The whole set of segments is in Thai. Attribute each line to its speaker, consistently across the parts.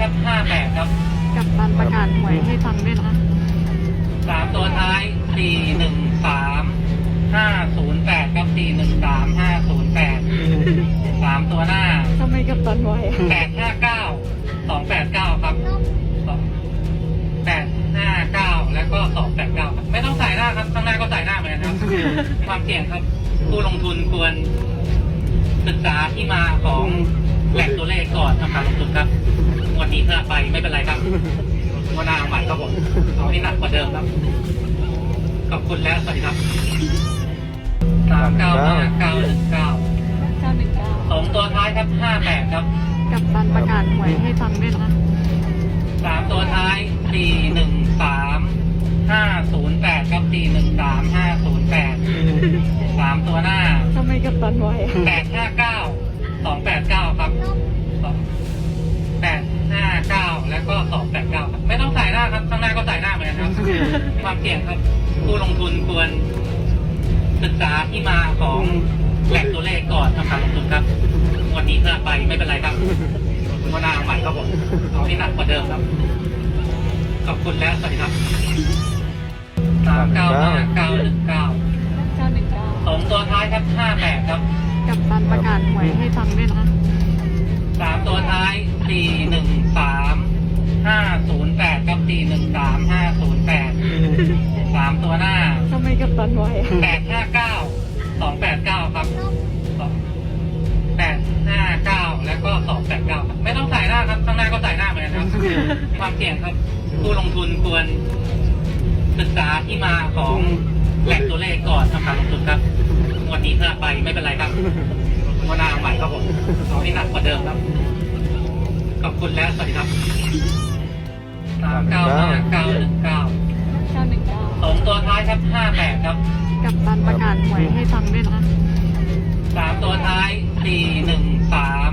Speaker 1: ครับห้าแปดครับ
Speaker 2: กับตันประกาศหวยให้ฟังด้วยนะ
Speaker 1: สามตัวท้ายสี่หนึ่งสามห้าศูนย์แปดครับสี่หนึ่งสามห้าศูนย์แปดสามตัวหน้า
Speaker 2: ทำไมกับตันไวอะ
Speaker 1: แปดห้าเก้าสองแปดเก้าครับสองแปดห้าเก้าแล้วก็สองแปดเก้าครับไม่ต้องใส่หน้าครับข้างหน้าก็ใส่หน้าเหมือนกันครับ ความเสี่ยงครับ ผู้ลงทุนควรศึกษาที่มาของ แหล่งตัวเลขก่อนทำการลงทุนครับงวันนี้พลาดไปไม่เป็นไรครับงวันหน้าเอาใหม่ครับผมเอาให้หนักกว่าเดิมครับ ขอบคุณและสวัสดีครับสามเก้าห้าเก้าหนึ่งเก้า
Speaker 2: เก้าหนึ่งเก้า
Speaker 1: สองตัวท้ายครับห้าแปดครับ
Speaker 2: กับตันประกาศหวยให้ฟังด้วยนะ
Speaker 1: สามตัวท้ายสี่หนึ่งสามห้าศูนย์แปดครับสี่หนึ่งสามห้าศูนย์แปดสามตัวหน้า
Speaker 2: ทำไมกับตันไวอะ
Speaker 1: แปดห้าเก้าสองแปดเก้า ความเสี่ยงครับ ผู้ลงทุนควรศึกษาที่มาของแหล่งตัวเลขก่อนทำการลงทุนครับงวันนี้พลาดไปไม่เป็นไรครับงวันหน้าเอาใหม่ครับผมเอาให้หนักกว่าเดิมครับ ขอบคุณและสวัสดีครับสามเก้าห้าเก้าหนึ่งเก้า
Speaker 2: เก้าหนึ่งเก้า
Speaker 1: สองตัวท้ายครับห้าแปดครับ
Speaker 2: กับตันประกาศหวยให้ฟังด้วยนะ
Speaker 1: สามตัวท้ายสี่หนึ่งสาม
Speaker 2: ทำไมกับตันไวอะ
Speaker 1: แปดห้าเก้าสองแปดเก้าครับสองแปดห้าเก้าแล้วก็สองแปดเก้าครับไม่ต้องใส่หน้าครับข้างหน้าก็ใส่หน้าเหมือนกันครับ ความเสี่ยงครับ ผู้ลงทุนควรศึกษาที่มาของแหล่งตัวเลขก่อนทำการลงทุนครับงวันนี้พลาดไปไม่เป็นไรครับงวันหน้าเอาใหม่ครับผมเอาให้หนักกว่าเดิมครับขอบคุณและสวัสดีครับสามเก้าห้าเก้าหนึ่งเก้า ครับห้าแปดครับ
Speaker 2: กับตันประกาศหวยให้ฟังด้วยนะ
Speaker 1: สามตัวท้ายสี่หนึ่งสาม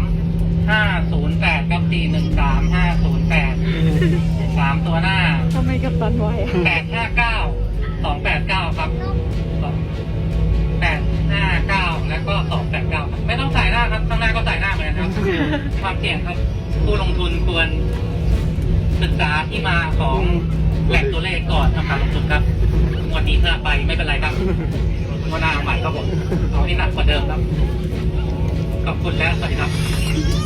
Speaker 1: ห้าศูนย์แปดครับสี่หนึ่งสามห้าศูนย์แปดสามตัวหน้า
Speaker 2: ทำไมกับตันไวอะ
Speaker 1: แปดห้าเก้าสองแปดเก้าครับสองแปดห้าเก้าแล้วก็สองแปดเก้าครับไม่ต้องใส่หน้าครับข้างหน้าก็ใส่หน้าเหมือนกันครับความเสี่ยงครับ ผู้ลงทุนควรศึกษาที่มาของ แหล่งตัวเลขก่อนทำการลงทุนครับวันนี้พลาดไปไม่เป็นไรครับวันหน้าเอาใหม่ครับผมเอาที่หนักกว่าเดิมครับ ขอบคุณและสวัสดีครับ